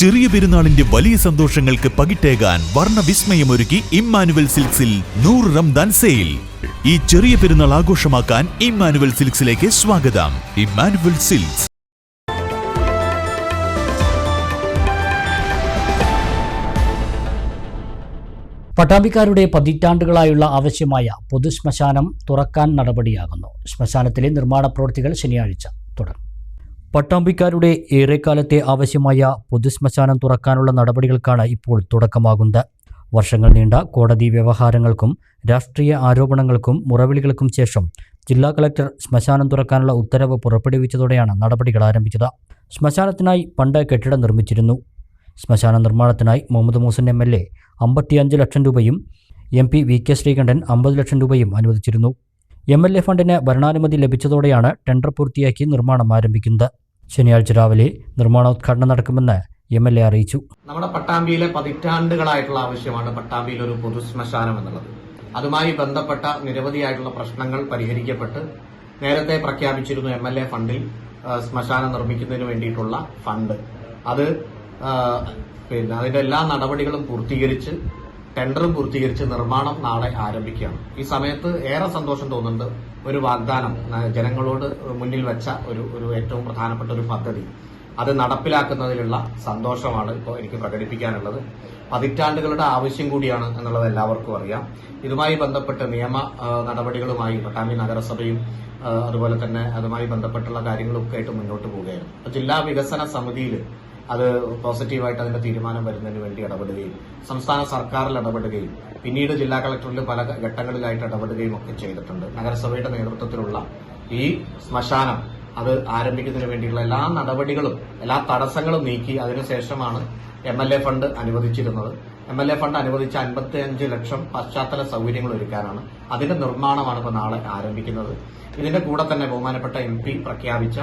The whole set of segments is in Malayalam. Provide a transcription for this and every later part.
ചെറിയ പെരുന്നാളിന്റെ വലിയ സന്തോഷങ്ങൾക്ക് പകിട്ടേകാൻ വർണ വിസ്മയമൊരുക്കി ഇമ്മാനുവൽ സിൽക്സിൽ നൂറ് റംദാൻ സെയിൽ. ഈ ചെറിയ പെരുന്നാൾ ആഘോഷമാക്കാൻ ഇമ്മാനുവൽ സിൽക്സിലേക്ക് സ്വാഗതം. Emmanuel silks. പട്ടാമ്പിക്കാരുടെ പതിറ്റാണ്ടുകളായുള്ള ആവശ്യമായ പൊതുശ്മശാനം തുറക്കാൻ നടപടിയാകുന്നു. ശ്മശാനത്തിലെ നിർമ്മാണ പ്രവൃത്തികൾ ശനിയാഴ്ച. പട്ടാമ്പിക്കാരുടെ ഏറെക്കാലത്തെ ആവശ്യമായ പൊതുശ്മശാനം തുറക്കാനുള്ള നടപടികൾക്കാണ് ഇപ്പോൾ തുടക്കമാകുന്നത്. വർഷങ്ങൾ നീണ്ട കോടതി വ്യവഹാരങ്ങൾക്കും രാഷ്ട്രീയ ആരോപണങ്ങൾക്കും മുറവിളികൾക്കും ശേഷം ജില്ലാ കളക്ടർ ശ്മശാനം തുറക്കാനുള്ള ഉത്തരവ് പുറപ്പെടുവിച്ചതോടെയാണ് നടപടികൾ ആരംഭിച്ചത്. ശ്മശാനത്തിനായി പണ്ട് കെട്ടിടം നിർമ്മിച്ചിരുന്നു. ശ്മശാന നിർമ്മാണത്തിനായി Muhammad Moosan M L A അമ്പത്തിയഞ്ച് ലക്ഷം രൂപയും M P V K Sreekandan അമ്പത് ലക്ഷം രൂപയും അനുവദിച്ചിരുന്നു. എം എൽ എ ഫണ്ടിന് ഭരണാനുമതി ലഭിച്ചതോടെയാണ് ടെൻഡർ പൂർത്തിയാക്കി നിർമ്മാണം ആരംഭിക്കുന്നത്. ശനിയാഴ്ച രാവിലെ നിർമ്മാണോദ്ഘാടനം നടക്കുമെന്ന് എം എൽ എ അറിയിച്ചു. നമ്മുടെ പട്ടാമ്പിയിലെ പതിറ്റാണ്ടുകളായിട്ടുള്ള ആവശ്യമാണ് പട്ടാമ്പിയിൽ ഒരു പൊതു ശ്മശാനം എന്നുള്ളത്. അതുമായി ബന്ധപ്പെട്ട നിരവധിയായിട്ടുള്ള പ്രശ്നങ്ങൾ പരിഹരിക്കപ്പെട്ട് നേരത്തെ പ്രഖ്യാപിച്ചിരുന്നു എം എൽ എ ഫണ്ടിൽ ശ്മശാനം നിർമ്മിക്കുന്നതിന് വേണ്ടിയിട്ടുള്ള ഫണ്ട്. അത് പിന്നെ അതിന്റെ എല്ലാ നടപടികളും പൂർത്തീകരിച്ച് ടെൻഡറും പൂർത്തീകരിച്ച് നിർമ്മാണം നാളെ ആരംഭിക്കുകയാണ്. ഈ സമയത്ത് ഏറെ സന്തോഷം തോന്നുന്നുണ്ട് ഒരു വാഗ്ദാനം ജനങ്ങളോട് മുന്നിൽ വെച്ച ഒരു ഒരു ഏറ്റവും പ്രധാനപ്പെട്ട ഒരു പദ്ധതി. അത് നടപ്പിലാക്കുന്നതിലുള്ള സന്തോഷമാണ് ഇപ്പോൾ എനിക്ക് പ്രകടിപ്പിക്കാനുള്ളത്. പതിറ്റാണ്ടുകളുടെ ആവശ്യം കൂടിയാണ് എന്നുള്ളത് എല്ലാവർക്കും അറിയാം. ഇതുമായി ബന്ധപ്പെട്ട് നിയമ നടപടികളുമായി പട്ടാമ്പി നഗരസഭയും അതുപോലെ തന്നെ അതുമായി ബന്ധപ്പെട്ടുള്ള കാര്യങ്ങളൊക്കെ ആയിട്ട് മുന്നോട്ട് പോവുകയാണ്. ജില്ലാ വികസന സമിതിയിൽ അത് പോസിറ്റീവായിട്ട് അതിന്റെ തീരുമാനം വരുന്നതിന് വേണ്ടി ഇടപെടുകയും സംസ്ഥാന സർക്കാരിൽ ഇടപെടുകയും പിന്നീട് ജില്ലാ കളക്ടറിൽ പല ഘട്ടങ്ങളിലായിട്ട് ഇടപെടുകയും ഒക്കെ ചെയ്തിട്ടുണ്ട്. നഗരസഭയുടെ നേതൃത്വത്തിലുള്ള ഈ ശ്മശാനം അത് ആരംഭിക്കുന്നതിന് വേണ്ടിയുള്ള എല്ലാ നടപടികളും എല്ലാ തടസ്സങ്ങളും നീക്കി അതിനുശേഷമാണ് എം എൽ എ ഫണ്ട് അനുവദിച്ചിരുന്നത്. എം എൽ എ ഫണ്ട് അനുവദിച്ച അൻപത്തി അഞ്ച് ലക്ഷം പശ്ചാത്തല സൗകര്യങ്ങൾ ഒരുക്കാനാണ് അതിന്റെ നിർമ്മാണമാണ് ഇപ്പോൾ നാളെ ആരംഭിക്കുന്നത്. ഇതിന്റെ കൂടെ തന്നെ ബഹുമാനപ്പെട്ട എം പ്രഖ്യാപിച്ച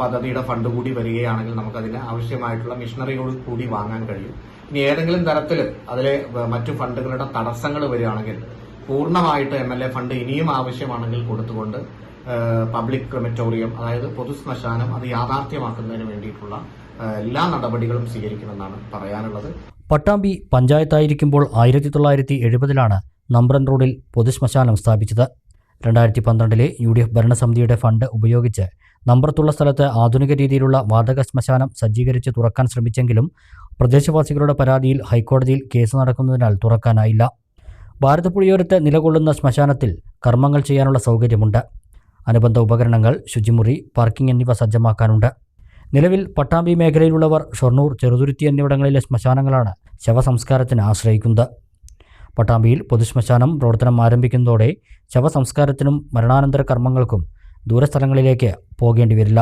പദ്ധതിയുടെ ഫണ്ട് കൂടി വരികയാണെങ്കിൽ നമുക്കതിന് ആവശ്യമായിട്ടുള്ള മിഷനറികൾ കൂടി വാങ്ങാൻ കഴിയും. ഇനി ഏതെങ്കിലും തരത്തിൽ അതിലെ മറ്റു ഫണ്ടുകളുടെ തടസ്സങ്ങൾ വരികയാണെങ്കിൽ പൂർണമായിട്ട് എം എൽ എ ഫണ്ട് ഇനിയും ആവശ്യമാണെങ്കിൽ കൊടുത്തുകൊണ്ട് പബ്ലിക് ക്രിമറ്റോറിയം അതായത് പൊതു ശ്മശാനം അത് യാഥാർത്ഥ്യമാക്കുന്നതിന് വേണ്ടിയിട്ടുള്ള എല്ലാ നടപടികളും സ്വീകരിക്കുമെന്നാണ് പറയാനുള്ളത്. പട്ടാമ്പി പഞ്ചായത്തായിരിക്കുമ്പോൾ ആയിരത്തി തൊള്ളായിരത്തി എഴുപതിലാണ് നമ്പ്രൻ റോഡിൽ പൊതുശ്മശാനം സ്ഥാപിച്ചത്. രണ്ടായിരത്തി പന്ത്രണ്ടിലെ യു ഡി എഫ് ഭരണസമിതിയുടെ ഫണ്ട് ഉപയോഗിച്ച് നമ്പറത്തുള്ള സ്ഥലത്ത് ആധുനിക രീതിയിലുള്ള വാതക ശ്മശാനം സജ്ജീകരിച്ച് തുറക്കാൻ ശ്രമിച്ചെങ്കിലും പ്രദേശവാസികളുടെ പരാതിയിൽ ഹൈക്കോടതിയിൽ കേസ് നടക്കുന്നതിനാൽ തുറക്കാനായില്ല. ഭാരതപ്പുഴയോരത്ത് നിലകൊള്ളുന്ന ശ്മശാനത്തിൽ കർമ്മങ്ങൾ ചെയ്യാനുള്ള സൗകര്യമുണ്ട്. അനുബന്ധ ഉപകരണങ്ങൾ ശുചിമുറി പാർക്കിംഗ് എന്നിവ സജ്ജമാക്കാനുണ്ട്. നിലവിൽ പട്ടാമ്പി മേഖലയിലുള്ളവർ ഷൊർണൂർ ചെറുതുരുത്തി എന്നിവിടങ്ങളിലെ ശ്മശാനങ്ങളാണ് ശവസംസ്കാരത്തിന് ആശ്രയിക്കുന്നത്. പട്ടാമ്പിയിൽ പൊതുശ്മശാനം പ്രവർത്തനം ആരംഭിക്കുന്നതോടെ ശവസംസ്കാരത്തിനും മരണാനന്തര കർമ്മങ്ങൾക്കും ദൂരസ്ഥലങ്ങളിലേക്ക് പോകേണ്ടി വരില്ല